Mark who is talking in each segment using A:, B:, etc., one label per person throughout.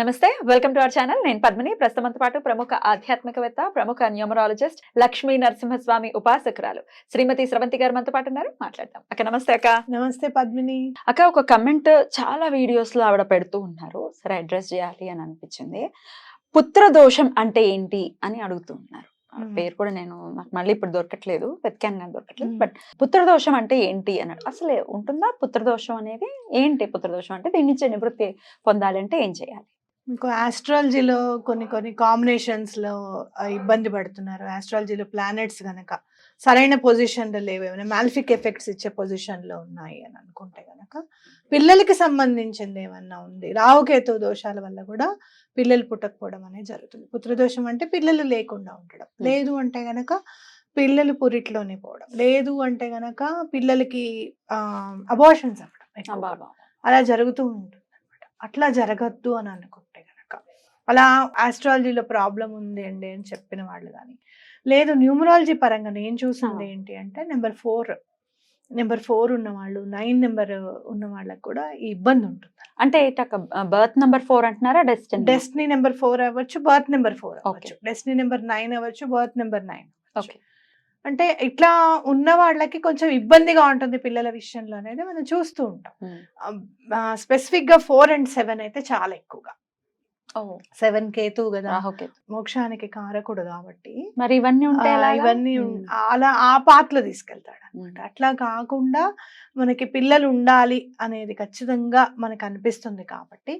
A: నమస్తే welcome to our channel. నేను పద్మిని. ప్రస్తుతంతో పాటు ప్రముఖ ఆధ్యాత్మికవేత్త ప్రముఖ న్యూమరాలజిస్ట్ లక్ష్మీ నరసింహస్వామి ఉపాసకురాలు శ్రీమతి స్రవంతి గారు మనతో పాటు ఉన్నారు. మాట్లాడదాం. అక్క నమస్తే అక్క.
B: నమస్తే పద్మిని.
A: అక్క ఒక కమెంట్ చాలా వీడియోస్లో ఆవిడ పెడుతూ ఉన్నారు. సరే అడ్రస్ చేయాలి అని అనిపించింది. పుత్ర దోషం అంటే ఏంటి అని అడుగుతూ ఉన్నారు. పేరు కూడా నేను నాకు మళ్ళీ ఇప్పుడు దొరకట్లేదు. వెతికాను కానీ దొరకట్లేదు. బట్ పుత్రదోషం అంటే ఏంటి అన్నాడు అసలు ఉంటుందా? పుత్రదోషం అనేది ఏంటి? పుత్రదోషం అంటే దీని నుంచి నివృత్తి పొందాలి అంటే ఏం చేయాలి?
B: ఇంకో ఆస్ట్రాలజీలో కొన్ని కొన్ని కాంబినేషన్స్లో ఆ, ఇబ్బంది పడుతున్నారు. ఆస్ట్రాలజీలో ప్లానెట్స్ గనక సరైన పొజిషన్లో లేవు. ఏమైనా మాల్ఫిక్ ఎఫెక్ట్స్ ఇచ్చే పొజిషన్లో ఉన్నాయి అని అనుకుంటే గనక పిల్లలకి సంబంధించింది ఏమన్నా ఉంది? రావుకేతు దోషాల వల్ల కూడా పిల్లలు పుట్టకపోవడం అనేది జరుగుతుంది. పుత్రదోషం అంటే పిల్లలు లేకుండా ఉండడం. లేదు అంటే గనక పిల్లలు పురిట్లోనే పోవడం. లేదు అంటే గనక పిల్లలకి అబార్షన్స్ అవ్వడం ఎక్కువగా. అలా జరుగుతూ ఉంటుంది అనమాట అట్లా జరగద్దు అని అనుకుంటే గనక అలా ఆస్ట్రాలజీలో ప్రాబ్లం ఉంది అండి అని చెప్పిన వాళ్ళు కానీ. లేదు న్యూమరాలజీ పరంగా నేను చూసింది. ఏంటి అంటే నెంబర్ ఫోర్ నెంబర్ ఫోర్ ఉన్న వాళ్ళు నైన్ నెంబర్ ఉన్న వాళ్ళకి కూడా ఈ ఇబ్బంది ఉంటుంది
A: అంటే బర్త్ నంబర్ ఫోర్ అంటున్నారా డెస్టినీ
B: డెస్టినీ నెంబర్ ఫోర్ అవ్వచ్చు బర్త్ నెంబర్ ఫోర్ అవ్వచ్చు. డెస్టినీ నెంబర్ నైన్ అవ్వచ్చు బర్త్ నెంబర్ నైన్
A: ఓకే
B: అంటే ఇట్లా ఉన్న వాళ్ళకి కొంచెం ఇబ్బందిగా ఉంటుంది పిల్లల విషయంలో అనేది మనం చూస్తూ ఉంటాం. స్పెసిఫిక్గా ఫోర్ అండ్ సెవెన్ అయితే చాలా ఎక్కువగా. సెవెన్ కేతు కదా!
A: ఓకే.
B: మోక్షానికి కారకుడు కాబట్టి
A: మరి ఇవన్నీ?
B: ఇవన్నీ. అలా ఆ పాత్రలో తీసుకెళ్తాడు అనమాట. అట్లా కాకుండా మనకి పిల్లలు ఉండాలి అనేది ఖచ్చితంగా మనకు అనిపిస్తుంది కాబట్టి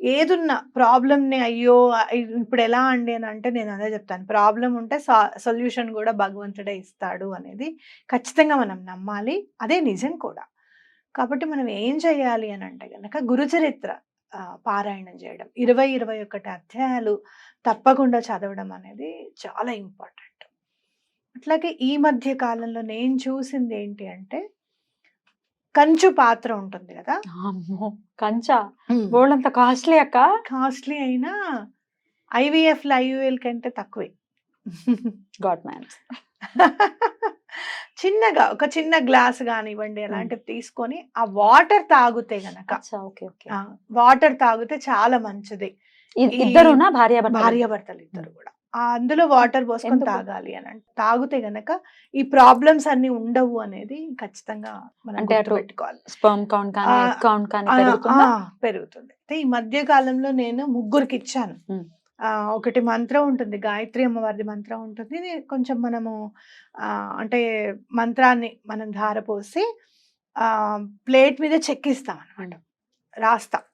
B: ఏదున్నా ప్రాబ్లమ్ని అయ్యో ఇప్పుడు ఎలా అండి అని అంటే నేను అదే చెప్తాను. ప్రాబ్లం ఉంటే సొల్యూషన్ కూడా భగవంతుడే ఇస్తాడు అనేది ఖచ్చితంగా మనం నమ్మాలి. అదే నిజం కూడా. కాబట్టి మనం ఏం చేయాలి అని అంటే కనుక గురుచరిత్ర పారాయణం చేయడం. ఇరవై ఇరవై ఒకటి అధ్యాయాలు తప్పకుండా చదవడం అనేది చాలా ఇంపార్టెంట్. అట్లాగే ఈ మధ్య కాలంలో నేను చూసింది ఏంటి అంటే కంచు పాత్ర ఉంటుంది కదా?
A: కంచా? కాస్ట్లీ అక్క?
B: కాస్ట్లీ అయినా ఐవీఎఫ్ ఐయుఎల్ కంటే తక్కువే.
A: God man.
B: చిన్నగా ఒక చిన్న గ్లాస్ కానివ్వండి అలాంటివి తీసుకొని ఆ వాటర్ తాగుతే గనక వాటర్ తాగితే చాలా మంచిది.
A: ఇద్దరునా? భార్య
B: భార్యాభర్తలు ఇద్దరు కూడా. ఆ అందులో వాటర్ పోసుకొని? తాగాలి అని అంటే తాగితే గనక ఈ ప్రాబ్లమ్స్ అన్ని ఉండవు అనేది ఖచ్చితంగా
A: అంటే
B: పెట్టుకోవాలి
A: స్పర్మ్ కౌంట్ కౌంట్ పెరుగుతుందా?
B: అయితే ఈ మధ్య కాలంలో నేను ముగ్గురికి ఇచ్చాను. ఒకటి మంత్రం ఉంటుంది. గాయత్రి అమ్మవారిది మంత్రం ఉంటుంది. కొంచెం మనము అంటే మంత్రాన్ని మనం ధారపోసి ప్లేట్ మీద చెక్కిస్తాం అనమాట రాస్తాం.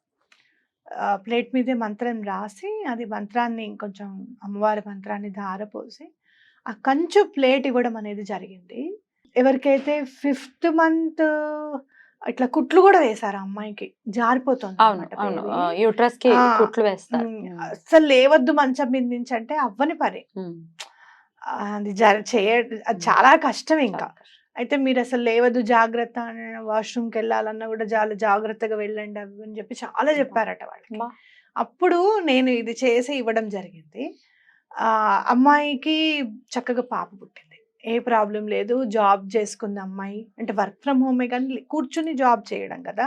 B: ప్లేట్ మీదే మంత్రం రాసి అది మంత్రాన్ని కొంచెం అమ్మవారి మంత్రాన్ని ధారపోసి ఆ కంచు ప్లేట్ ఇవ్వడం అనేది జరిగింది. ఎవరికైతే ఫిఫ్త్ మంత్ ఇట్లా కుట్లు కూడా వేశారు అమ్మాయికి. జారిపోతుంది. యూట్రస్కి
A: కుట్లు వేస్తారు.
B: ఉమ్, అస్సలు లేవద్దు మంచం మీద నుంచి అంటే అవ్వని పని. అది చేయ అది చాలా కష్టం ఇంకా. అయితే మీరు అసలు లేవద్దు జాగ్రత్త వాష్రూమ్కి వెళ్ళాలన్నా కూడా చాలా జాగ్రత్తగా వెళ్ళండి అవి అని చెప్పి చాలా చెప్పారట వాళ్ళకి. అప్పుడు నేను ఇది చేసి ఇవ్వడం జరిగింది. ఆ అమ్మాయికి చక్కగా పాప ఏ ప్రాబ్లం లేదు. జాబ్ చేసుకుంది అమ్మాయి. అంటే వర్క్ ఫ్రమ్ హోమే కానీ కూర్చుని జాబ్ చేయడం కదా.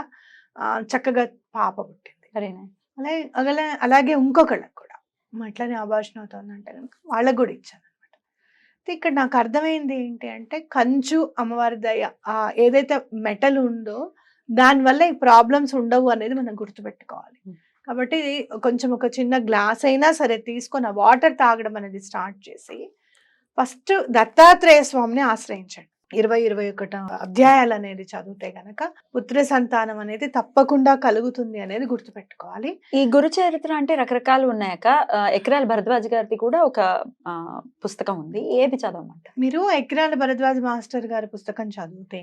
B: చక్కగా పాప పుట్టింది.
A: nice.
B: అలాగే అలాగే అలాగే ఇంకొకళ్ళకి కూడా. "అమ్మ, ఇట్లానే అభాషణ అవుతుందంటే కనుక వాళ్ళకు కూడా ఇచ్చాను అనమాట ఇక్కడ నాకు అర్థమైంది ఏంటి అంటే కంచు అమ్మవారి దయ ఏదైతే మెటల్ ఉందో దానివల్ల ఈ ప్రాబ్లమ్స్ ఉండవు అనేది మనం గుర్తుపెట్టుకోవాలి. కాబట్టి కొంచెం ఒక చిన్న గ్లాస్ అయినా సరే తీసుకొని ఆ వాటర్ తాగడం అనేది స్టార్ట్ చేసి ఫస్ట్ దత్తాత్రేయ స్వామిని ఆశ్రయించండి. ఇరవై ఇరవై ఒకట అధ్యాయాలు అనేది చదివితే గనక పుత్ర సంతానం అనేది తప్పకుండా కలుగుతుంది అనేది గుర్తుపెట్టుకోవాలి.
A: ఈ గురు చరిత్ర అంటే రకరకాలు ఉన్నాయక ఎకరాల భరద్వాజ్ గారిది కూడా ఒక ఆ, పుస్తకం ఉంది. ఏది చదవమంటారు?
B: మీరు ఎక్రాల భరద్వాజ్ మాస్టర్ గారి పుస్తకం చదివితే.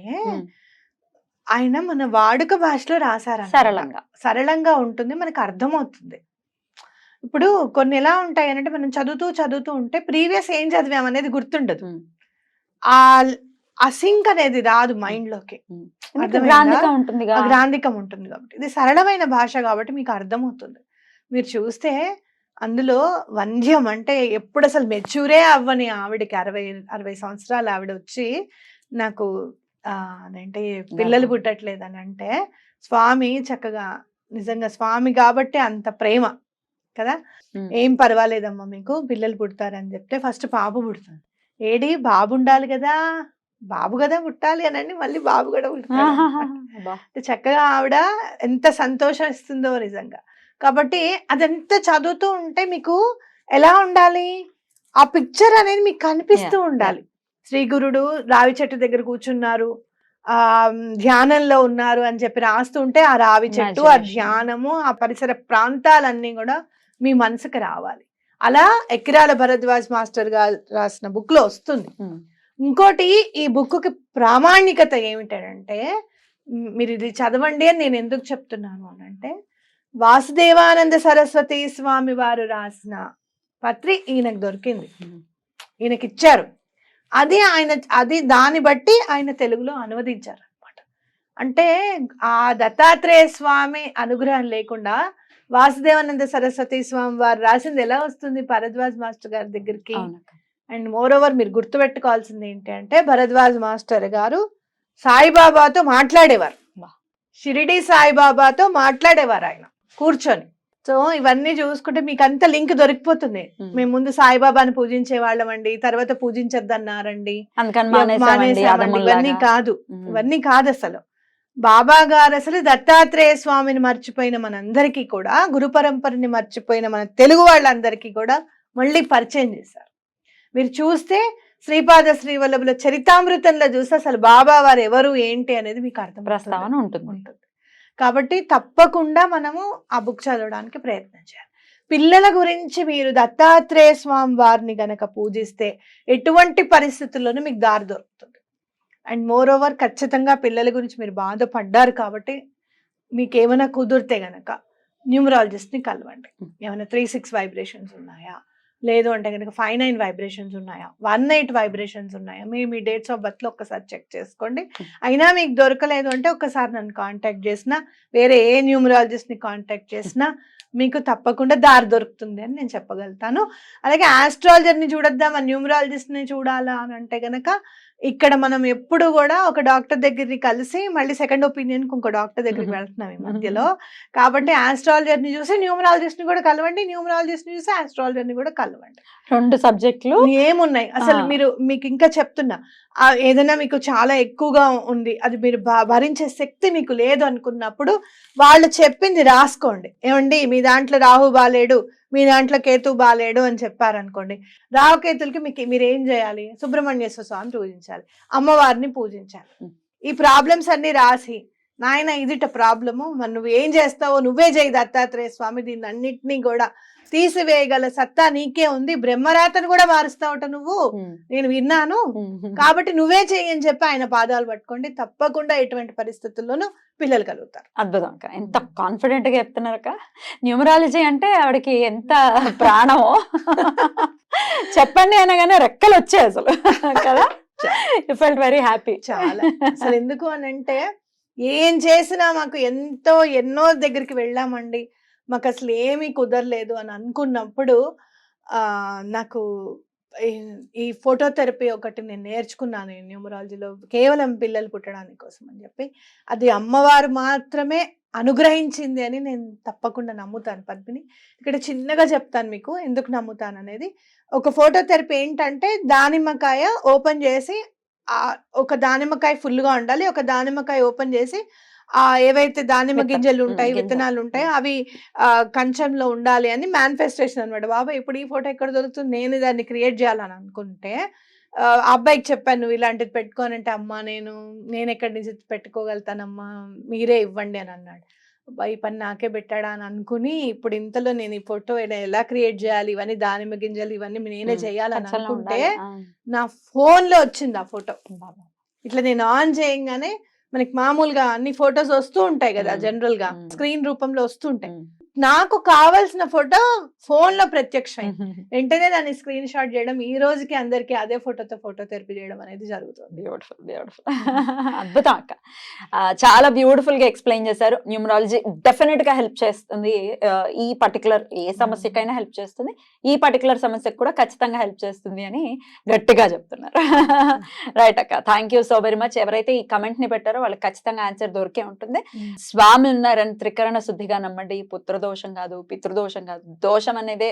B: ఆయన మన వాడుక భాషలో రాశారు
A: సరళంగా.
B: సరళంగా ఉంటుంది మనకు అర్థమవుతుంది. ఇప్పుడు కొన్ని ఎలా ఉంటాయి అంటే మనం చదువుతూ చదువుతూ ఉంటే ప్రీవియస్ ఏం చదివాం అనేది గుర్తుండదు. ఆ ఆ సింక్ అనేది రాదు మైండ్లోకి గ్రాంధికం ఉంటుంది కాబట్టి. ఇది సరళమైన భాష కాబట్టి మీకు అర్థమవుతుంది. మీరు చూస్తే అందులో వంద్యం అంటే ఎప్పుడు అసలు మెచ్యూరే అవ్వని ఆవిడకి అరవై అరవై సంవత్సరాలు ఆవిడ వచ్చి నాకు ఆ, అదేంటి పిల్లలు
A: గర్భం.
B: పుట్టట్లేదని అంటే స్వామి చక్కగా నిజంగా స్వామి కాబట్టి అంత ప్రేమ. కదా. ఏం పర్వాలేదమ్మా మీకు? పిల్లలు పుడతారని చెప్తే ఫస్ట్ పాప పుడుతుంది. ఏడి? బాబు ఉండాలి కదా? బాబు కదా పుట్టాలి అనండి మళ్ళీ బాబు కూడా. అంటే చక్కగా ఆవిడ ఎంత సంతోషం ఇస్తుందో నిజంగా. కాబట్టి అదంతా చదువుతూ ఉంటే మీకు ఎలా ఉండాలి? ఆ పిక్చర్ అనేది మీకు కనిపిస్తూ ఉండాలి. శ్రీ గురుడు రావి చెట్టు దగ్గర కూర్చున్నారు. ఆ ధ్యానంలో ఉన్నారు అని చెప్పి రాస్తుంటే ఆ రావి చెట్టు ఆ. ధ్యానము ఆ పరిసర ప్రాంతాలన్నీ కూడా మీ మనసుకు రావాలి. అలా ఎకిరాల భరద్వాజ్ మాస్టర్ గారు రాసిన బుక్లో వస్తుంది. ఇంకోటి ఈ బుక్కి ప్రామాణికత ఏమిటంటే మీరు ఇది చదవండి అని నేను ఎందుకు చెప్తున్నాను అని అంటే వాసుదేవానంద సరస్వతి స్వామి వారు రాసిన పత్రి ఈయనకు దొరికింది. ఈయనకి ఇచ్చారు అది ఆయన అది దాన్ని బట్టి ఆయన తెలుగులో అనువదించారు అనమాట అంటే ఆ దత్తాత్రేయ స్వామి అనుగ్రహం లేకుండా వాసుదేవానంద సరస్వతి స్వామి వారు రాసింది ఎలా వస్తుంది భరద్వాజ్ మాస్టర్ గారి దగ్గరికి. అండ్ మోర్ ఓవర్ మీరు గుర్తుపెట్టుకోవాల్సింది ఏంటి అంటే భరద్వాజ్ మాస్టర్ గారు సాయిబాబాతో మాట్లాడేవారు. షిరిడి సాయిబాబాతో మాట్లాడేవారు ఆయన కూర్చొని సో ఇవన్నీ చూసుకుంటే మీకు అంత లింక్ దొరికిపోతుంది. మేము ముందు సాయిబాబాని పూజించే వాళ్ళమండి తర్వాత పూజించద్దన్నారండి. ఇవన్నీ కాదు. ఇవన్నీ కాదు అసలు బాబా గారు అసలు దత్తాత్రేయ స్వామిని మర్చిపోయిన మనందరికీ కూడా గురు పరంపరని మర్చిపోయిన మన తెలుగు వాళ్ళందరికీ కూడా మళ్ళీ పరిచయం చేశారు. మీరు చూస్తే శ్రీపాద శ్రీవల్లభుల చరితామృతంలో చూస్తే అసలు బాబా వారు ఎవరు ఏంటి అనేది మీకు అర్థం
A: ప్రస్తావన ఉంటుంది
B: ఉంటుంది. కాబట్టి తప్పకుండా మనము ఆ బుక్ చదవడానికి ప్రయత్నం చేయాలి. పిల్లల గురించి మీరు దత్తాత్రేయ స్వామి వారిని గనక పూజిస్తే ఎటువంటి పరిస్థితుల్లోనూ మీకు దారి దొరుకుతుంది. అండ్ మోర్ ఓవర్ ఖచ్చితంగా పిల్లల గురించి మీరు బాధపడ్డారు కాబట్టి మీకు ఏమైనా కుదిరితే గనక న్యూమరాలజిస్ట్ని కలవండి. ఏమైనా త్రీ సిక్స్ వైబ్రేషన్స్ ఉన్నాయా? లేదు అంటే కనుక ఫైవ్ నైన్ వైబ్రేషన్స్ ఉన్నాయా? వన్ ఎయిట్ వైబ్రేషన్స్ ఉన్నాయా? మీ మీ డేట్స్ ఆఫ్ బర్త్లో ఒకసారి చెక్ చేసుకోండి. అయినా మీకు దొరకలేదు అంటే ఒకసారి నన్ను కాంటాక్ట్ చేసినా వేరే ఏ న్యూమరాలజిస్ట్ని కాంటాక్ట్ చేసినా మీకు తప్పకుండా దారి దొరుకుతుంది అని నేను చెప్పగలుగుతాను. అలాగే ఆస్ట్రాలజర్ని చూడొద్దామా? న్యూమరాలజిస్ట్ని చూడాలా అని అంటే కనుక ఇక్కడ మనం ఎప్పుడు కూడా ఒక డాక్టర్ దగ్గరికి కలిసి మళ్ళీ సెకండ్ ఒపీనియన్కి ఇంకో డాక్టర్ దగ్గరికి. వెళ్తున్నాం ఈ మధ్యలో. కాబట్టి ఆస్ట్రాలజర్ని చూసి న్యూమరాలజిస్ట్ని కూడా కలవండి న్యూమరాలజిస్ట్ని చూసి ఆస్ట్రాలజర్ని కూడా కలవండి.
A: రెండు సబ్జెక్టులు.
B: ఏమున్నాయి? అసలు. మీరు మీకు ఇంకా చెప్తున్నా ఏదైనా మీకు చాలా ఎక్కువగా ఉంది అది మీరు భరించే శక్తి మీకు లేదు అనుకున్నప్పుడు వాళ్ళు చెప్పింది రాసుకోండి. ఏమండి మీ దాంట్లో రాహు బాలేడు మీ దాంట్లో కేతు బాలేడు అని చెప్పారనుకోండి రాహుకేతులకి మీకు మీరు ఏం చేయాలి సుబ్రహ్మణ్యేశ్వర స్వామిని పూజించాలి అమ్మవారిని పూజించాలి. ఈ ప్రాబ్లమ్స్ అన్ని రాసి నాయన ఇదిట ప్రాబ్లము మరి నువ్వు ఏం చేస్తావో నువ్వే చేయి దత్తాత్రేయ స్వామి దీన్ని అన్నిటినీ కూడా తీసివేయగల సత్తా నీకే ఉంది. బ్రహ్మరాతను కూడా మారుస్తావట నువ్వు. నేను విన్నాను. కాబట్టి నువ్వే చెయ్యి అని చెప్పి ఆయన పాదాలు పట్టుకోండి. తప్పకుండా ఎటువంటి పరిస్థితుల్లోనూ పిల్లలు కలుగుతారు.
A: అద్భుతం అక్క. ఎంత కాన్ఫిడెంట్గా చెప్తున్నారక్క న్యూమరాలజీ అంటే ఆవిడకి ఎంత ప్రాణమో. చెప్పండి అనగానే రెక్కలు వచ్చాయి అసలు. కదా? ఫెల్ట్ వెరీ హ్యాపీ
B: చాలా. అసలు ఎందుకు అని అంటే ఏం చేసినా మాకు ఎంతో ఎన్నో దగ్గరికి వెళ్ళామండి. మాకు అసలు ఏమీ కుదరలేదు అని అనుకున్నప్పుడు నాకు ఈ- ఈ ఫోటోథెరపీ ఒకటి నేను నేర్చుకున్నాను న్యూమరాలజీలో కేవలం పిల్లలు పుట్టడానికి కోసం అని చెప్పి. అది అమ్మవారు మాత్రమే అనుగ్రహించింది అని నేను తప్పకుండా నమ్ముతాను పద్మిని. ఇక్కడ చిన్నగా చెప్తాను మీకు ఎందుకు నమ్ముతాను అనేది. ఒక ఫోటోథెరపీ ఏంటంటే దానిమ్మకాయ ఓపెన్ చేసి ఒక దానిమ్మకాయ ఫుల్గా ఉండాలి ఒక దానిమ్మకాయ ఓపెన్ చేసి ఆ ఏవైతే దానిమ్మ. గింజలు. ఉంటాయి. విత్తనాలు ఉంటాయి అవి కంచంలో ఉండాలి అని మేనిఫెస్టేషన్ అనమాట బాబా ఇప్పుడు ఈ ఫోటో ఎక్కడ దొరుకుతుంది? నేను దాన్ని క్రియేట్ చేయాలని అనుకుంటే అబ్బాయికి చెప్పాను నువ్వు ఇలాంటిది పెట్టుకోనంటే అమ్మా నేను నేను ఎక్కడి నుంచి పెట్టుకోగలుగుతానమ్మా? మీరే ఇవ్వండి అని అన్నాడు. ఈ పని నాకే పెట్టాడా అని అనుకుని ఇప్పుడు ఇంతలో నేను ఈ ఫోటో ఎలా క్రియేట్ చేయాలి? ఇవన్నీ దానిమ్మ గింజలు ఇవన్నీ నేనే చేయాలని అనుకుంటే నా ఫోన్లో వచ్చింది ఆ ఫోటో. ఇట్లా నేను ఆన్ చేయగానే మనకి మామూలుగా అన్ని ఫొటోస్ వస్తూ ఉంటాయి కదా.
A: జనరల్గా.
B: స్క్రీన్ రూపంలో వస్తుంటాయి
A: ఉమ్,
B: నాకు కావాల్సిన ఫోటో ఫోన్లో ప్రత్యక్షమైంది వెంటనే దాన్ని స్క్రీన్ షాట్ చేయడం ఈ రోజుకి అందరికి అదే ఫోటోతో ఫోటో తెరపి చేయడం అనేది జరుగుతుంది.
A: బ్యూటిఫుల్ బ్యూటిఫుల్ అద్భుతం అక్క. చాలా బ్యూటిఫుల్గా ఎక్స్ప్లెయిన్ చేశారు. న్యూమరాలజీ డెఫినెట్గా హెల్ప్ చేస్తుంది ఈ పర్టికులర్ ఏ సమస్యకైనా హెల్ప్ చేస్తుంది. ఈ పర్టికులర్ సమస్యకు కూడా ఖచ్చితంగా హెల్ప్ చేస్తుంది అని గట్టిగా చెప్తున్నారు. రైట్ అక్క. Thank you so very much ఎవరైతే ఈ కమెంట్ని పెట్టారో వాళ్ళకి ఖచ్చితంగా ఆన్సర్ దొరికే ఉంటుంది. స్వామి ఉన్నారని త్రికరణ శుద్ధిగా నమ్మండి. దోషం కాదు పితృదోషం కాదు. దోషం అనేదే